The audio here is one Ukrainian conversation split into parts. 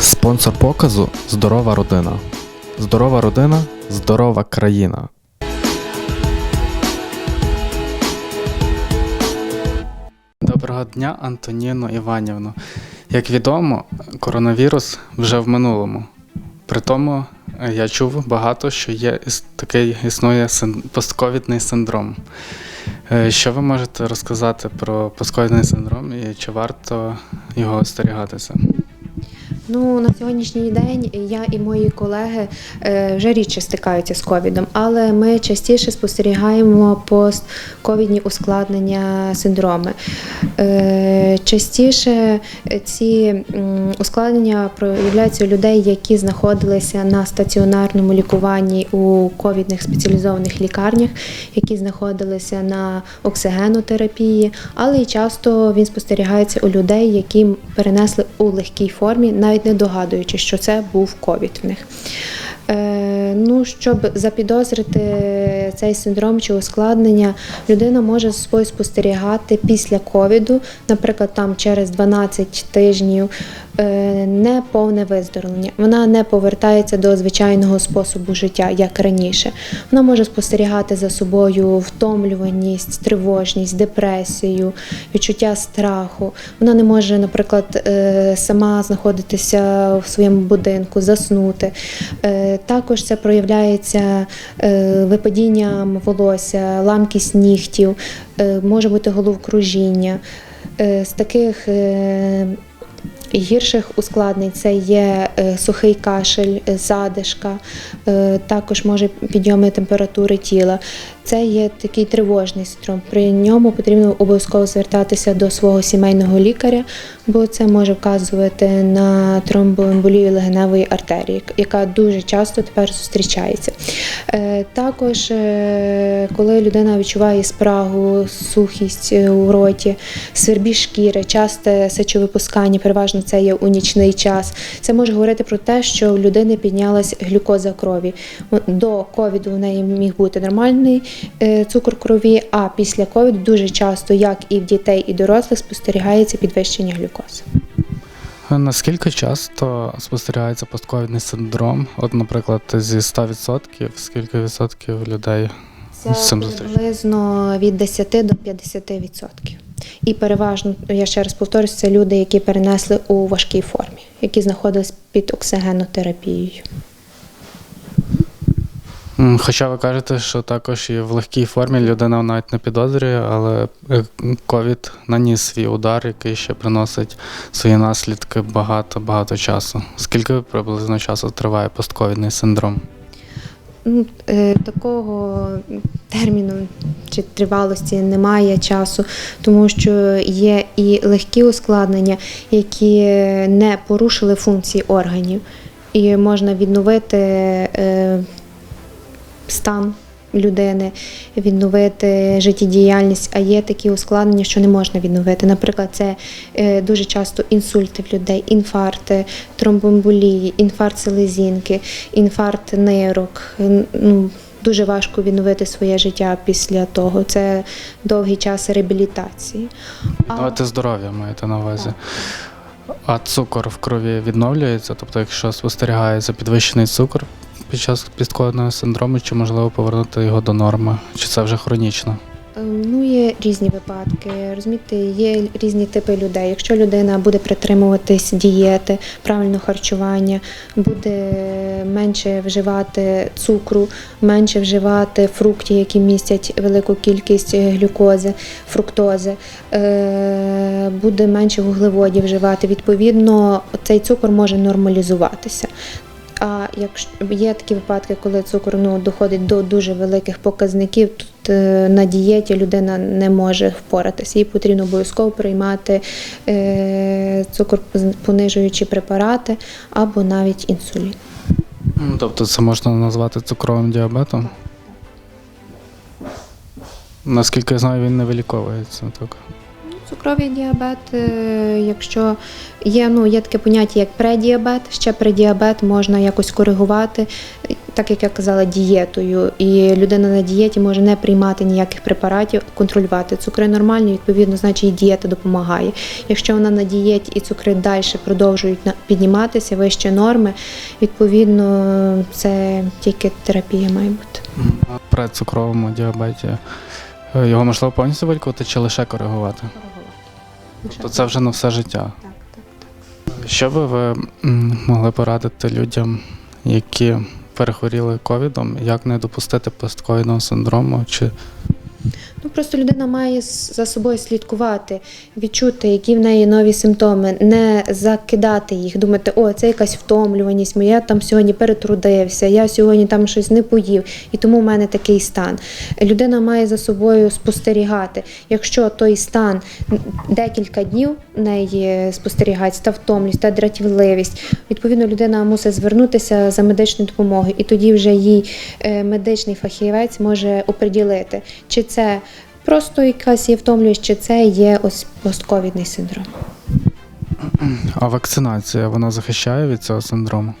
Спонсор показу здорова родина. Здорова родина здорова країна. Доброго дня, Антоніно Іванівно. Як відомо, коронавірус вже в минулому. При тому е, я чув багато, що є такий існує постковідний синдром. Е, Що ви можете розказати про постковідний синдром і чи варто його остерігатися? Ну на сьогоднішній день я і мої колеги е, вже рідше стикаються з ковідом, але ми частіше спостерігаємо постковідні ускладнення синдроми. Е, Частіше ці ускладнення проявляються у людей, які знаходилися на стаціонарному лікуванні у ковідних спеціалізованих лікарнях, які знаходилися на оксигенотерапії, але і часто він спостерігається у людей, які перенесли у легкій формі, навіть не догадуючи, що це був ковід в них. Е, ну, щоб запідозрити цей синдром чи ускладнення, людина може спостерігати після ковіду, наприклад, там через 12 тижнів, е, не повне виздоровлення. Вона не повертається до звичайного способу життя, як раніше. Вона може спостерігати за собою втомлюваність, тривожність, депресію, відчуття страху. Вона не може, наприклад, е, сама знаходитися в своєму будинку, заснути. Е, Також це проявляється випадінням волосся, ламкість нігтів, може бути головокружіння. З таких гірших ускладнень це є е, сухий кашель, е, задишка, е, також може підйоми температури тіла. Це є такий тривожний синдром. При ньому потрібно обов'язково звертатися до свого сімейного лікаря, бо це може вказувати на тромбоемболію легеневої артерії, яка дуже часто тепер зустрічається. Також, коли людина відчуває спрагу, сухість у роті, свербі шкіри, часте сечовипускання, переважно це є у нічний час. Це може говорити про те, що у людини піднялась глюкоза крові. До ковіду в неї міг бути нормальний е, цукор крові, а після ковіду дуже часто, як і в дітей і дорослих, спостерігається підвищення глюкози. Наскільки часто спостерігається постковідний синдром? От, наприклад, зі 100%, скільки відсотків людей Це приблизно від 10 до 50 відсотків. І переважно, я ще раз повторюсь, це люди, які перенесли у важкій формі, які знаходились під оксигенотерапією. Хоча ви кажете, що також і в легкій формі людина навіть не підозрює, але е, ковід наніс свій удар, який ще приносить свої наслідки багато-багато часу. Скільки приблизно часу триває постковідний синдром? Ну, е, Такого терміну чи тривалості немає часу, тому що є і легкі ускладнення, які не порушили функції органів, і можна відновити е, стан людини, відновити життєдіяльність, а є такі ускладнення, що не можна відновити. Наприклад, це е, дуже часто інсульти в людей, інфаркти, тромбоемболії, інфаркт селезінки, інфаркт нирок. Ну, Дуже важко відновити своє життя після того. Це довгий час реабілітації. Давайте здоров'я маєте на увазі. А цукор в крові відновлюється? Тобто, якщо спостерігається підвищений цукор під час підковідного синдрому, чи можливо повернути його до норми? Чи це вже хронічно? Ем, Ну, є різні випадки. Розумієте, є різні типи людей. Якщо людина буде притримуватись дієти, правильного харчування, буде менше вживати цукру, менше вживати фруктів, які містять велику кількість е, глюкози, фруктози, е, буде менше вуглеводів вживати. Відповідно, цей цукор може нормалізуватися. А якщо є такі випадки, коли цукор ну, доходить до дуже великих показників, тут е, на дієті людина не може впоратися. Їй потрібно обов'язково приймати е, цукор понижуючі препарати або навіть інсулін. Тобто це можна назвати цукровим діабетом? Наскільки я знаю, він не виліковується. Так. Цукровий діабет, е, якщо є, ну, є таке поняття як предіабет, ще предіабет можна якось коригувати. так як я казала, дієтою. І людина на дієті може не приймати ніяких препаратів, контролювати цукри нормальні, відповідно, значить і дієта допомагає. Якщо вона на дієті і цукри далі продовжують на- підніматися вище норми, відповідно, це тільки терапія має бути. При цукровому діабеті е, його можливо повністю вилікувати чи лише коригувати? То це вже на все життя. Так, так. Що би ви могли порадити людям, які перехворіли ковідом, як не допустити постковідного синдрому? Чи Ну просто людина має за собою слідкувати, відчути, які в неї нові симптоми, не закидати їх, думати, о, це якась втомлюваність, моя там сьогодні перетрудився, я сьогодні там щось не поїв, і тому в мене такий стан. Людина має за собою спостерігати. Якщо той стан декілька днів в неї спостерігається, та втомлість, та дратівливість, відповідно, людина мусить звернутися за медичною допомогою, і тоді вже їй е, медичний фахівець може оприділити, чи це просто якась є втомлюєш, чи це є ось постковідний синдром. а вакцинація вона захищає від цього синдрому?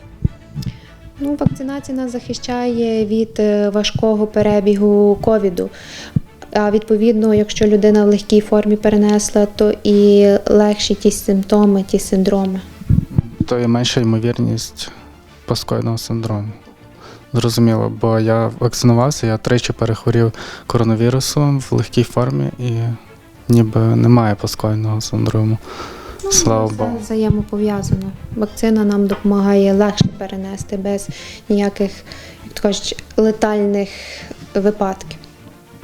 Ну, вакцинація нас захищає від е, важкого перебігу ковіду. А відповідно, якщо людина в легкій формі перенесла, то і легші ті симптоми, ті синдроми. То є менша ймовірність постковідного синдрому. Зрозуміло, бо я вакцинувався, я тричі перехворів коронавірусом в легкій формі і ніби немає постковідного синдрому. Слава Це взаємопов'язано. Вакцина нам допомагає легше перенести без ніяких, як кажуть, летальних випадків.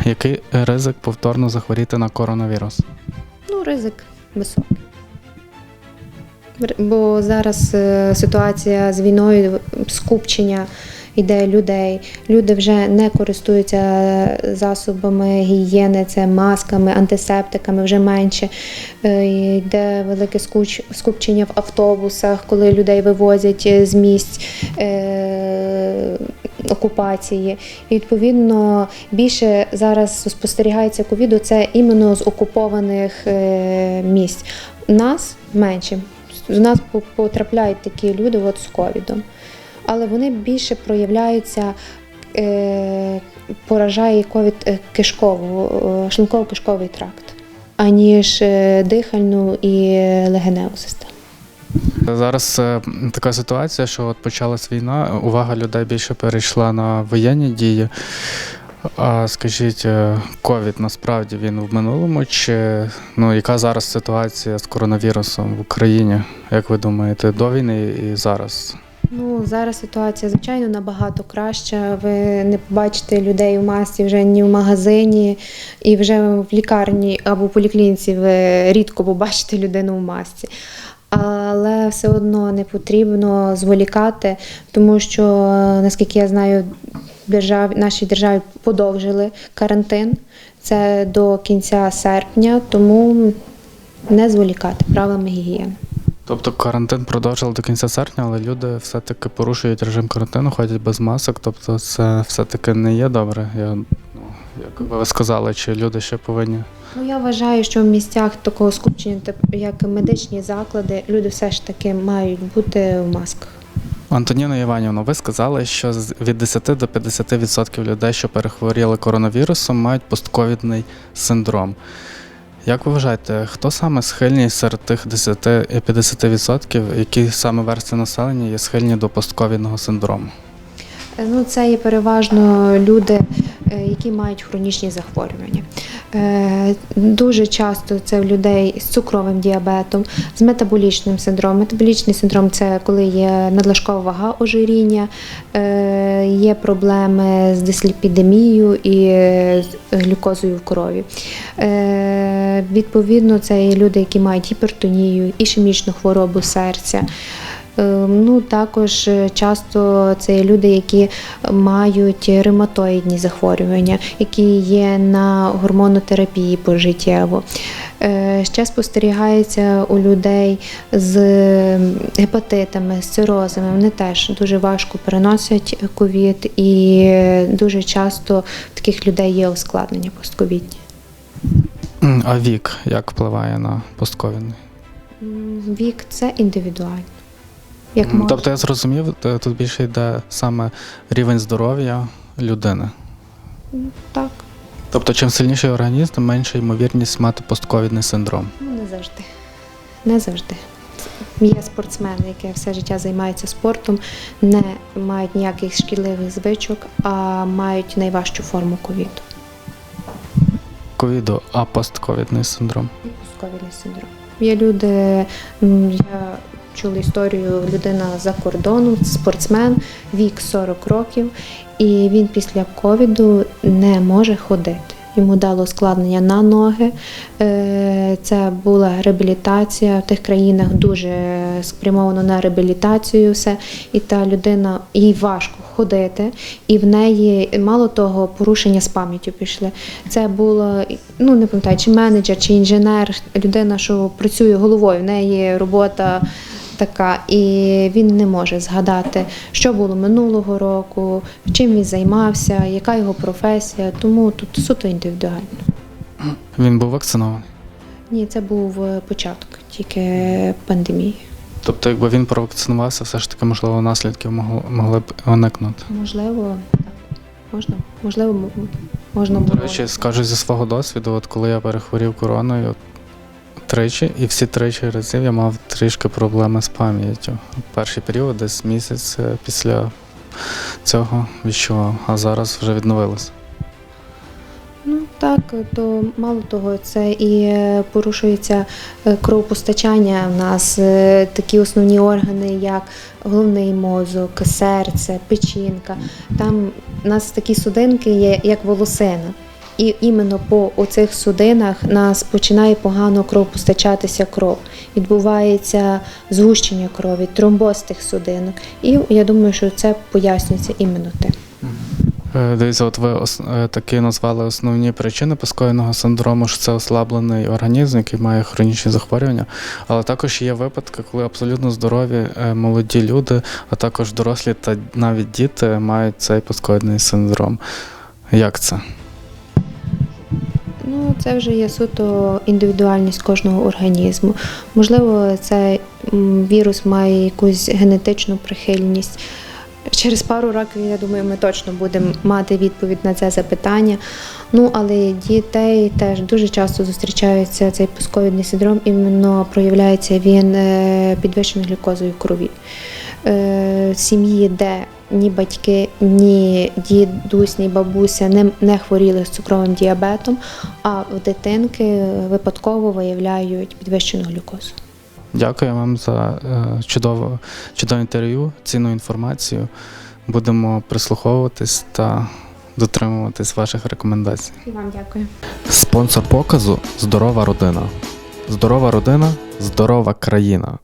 Який ризик повторно захворіти на коронавірус? Ну, ризик високий. Бо зараз е, ситуація з війною, скупчення йде людей. Люди вже не користуються засобами гігієни, це масками, антисептиками, вже менше. Е, Йде велике скупчення в автобусах, коли людей вивозять е, з місць е, окупації. І відповідно більше зараз спостерігається ковіду це іменно з окупованих е, місць. Нас менше. З нас по- потрапляють такі люди от з ковідом. Але вони більше проявляються, е, поражає ковід е, кишкову, е, шлунково-кишковий тракт, аніж дихальну і легеневу систему. Зараз така ситуація, що от почалась війна, увага людей більше перейшла на воєнні дії. А скажіть, ковід насправді він в минулому, чи ну яка зараз ситуація з коронавірусом в Україні? Як ви думаєте, до війни і зараз? Ну зараз ситуація звичайно набагато краща. Ви не побачите людей у масці вже ні в магазині, і вже в лікарні або в поліклініці ви рідко побачите людину в масці. Але все одно не потрібно зволікати, тому що, наскільки я знаю, держав, нашій державі подовжили карантин. Це до кінця серпня, тому не зволікати правилами гігієни. Тобто карантин продовжили до кінця серпня, але люди все-таки порушують режим карантину, ходять без масок. Тобто це все-таки не є добре. Я, ну, як ви сказали, чи люди ще повинні. Ну, я вважаю, що в місцях такого скупчення, як медичні заклади, люди все ж таки мають бути в масках. Антоніна Іванівна, ви сказали, що від 10 до 50% людей, що перехворіли коронавірусом, мають постковідний синдром. Як ви вважаєте, хто саме схильний серед тих 10 і 50%, які саме верстви населення є схильні до постковідного синдрому? Е, Ну, це є переважно люди, е, які мають хронічні захворювання. Е, Дуже часто це в людей з цукровим діабетом, з метаболічним синдромом. Метаболічний синдром це коли є надлишкова вага ожиріння, е, є проблеми з дисліпідемією і з глюкозою в крові. Е, Відповідно, це є люди, які мають гіпертонію, ішемічну хворобу серця. Е, Ну, також е, часто це люди, які мають ревматоїдні захворювання, які є на гормонотерапії пожиттєво. Е, Ще спостерігається у людей з гепатитами, з цирозами. Вони теж дуже важко переносять ковід, і дуже часто в таких людей є ускладнення постковідні. А вік як впливає на постковідний? Вік це індивідуально. Як М, може. Тобто я зрозумів, тут більше йде саме рівень здоров'я людини. Так, Тобто, чим сильніший організм, тим менша ймовірність мати постковідний синдром. ну не завжди. Не завжди. Є спортсмени, які все життя займаються спортом, не мають ніяких шкідливих звичок, а мають найважчу форму ковіду. Ковіду, а постковідний синдром. Постковідний синдром. Є люди, я чула історію, людина за кордону, спортсмен, вік 40 років, і він після ковіду не може ходити. Йому дало ускладнення на ноги. Е, Це була реабілітація. В тих країнах дуже спрямовано на реабілітацію все. І та людина їй важко ходити, і в неї мало того порушення з пам'яттю пішли. Це було ну не пам'ятаю, чи менеджер, чи інженер, людина, що працює головою. В неї робота така, і він не може згадати, що було минулого року, чим він займався, яка його професія. Тому тут суто індивідуально. Він був вакцинований. Ні, це був е, початок тільки пандемії. Тобто, якби він провакцинувався, все ж таки, можливо, наслідків могли, могли б уникнути. Можливо, так. Можна, можливо, можна До речі, скажу зі свого досвіду, от коли я перехворів короною тричі, і всі тричі разів я мав трішки проблеми з пам'яттю. Перший період, десь місяць е, після цього відчував, а зараз вже відновилося. Ну так, то мало того, це і е, порушується е, кровопостачання. В нас такі основні органи, як головний мозок, серце, печінка. Там у нас такі судинки є, як волосина. І іменно по оцих судинах нас починає погано кровопостачатися кров. Відбувається згущення крові, тромбоз тих судинок. І я думаю, що це пояснюється іменно тим. Е, Дивіться, от ви е, таки назвали основні причини паскоїдного синдрому, що це ослаблений організм, який має хронічні захворювання. Але також є випадки, коли абсолютно здорові е, молоді люди, а також дорослі та навіть діти мають цей паскоїдний синдром. Як це? Це вже є суто індивідуальність кожного організму. Можливо, цей вірус має якусь генетичну прихильність. Через пару років, я думаю, ми точно будемо мати відповідь на це запитання. Ну, але дітей теж дуже часто зустрічається цей пусковідний синдром, іменно проявляється він е, підвищеною глюкозою в крові. Е, Сім'ї, де ні батьки, ні дідусь, ні бабуся не, не хворіли з цукровим діабетом, а в дитинки випадково виявляють підвищену глюкозу. Дякую вам за е, чудове, чудове інтерв'ю, цінну інформацію. Будемо прислуховуватись та дотримуватись ваших рекомендацій. Вам дякую. Спонсор показу здорова родина. Здорова родина, здорова країна.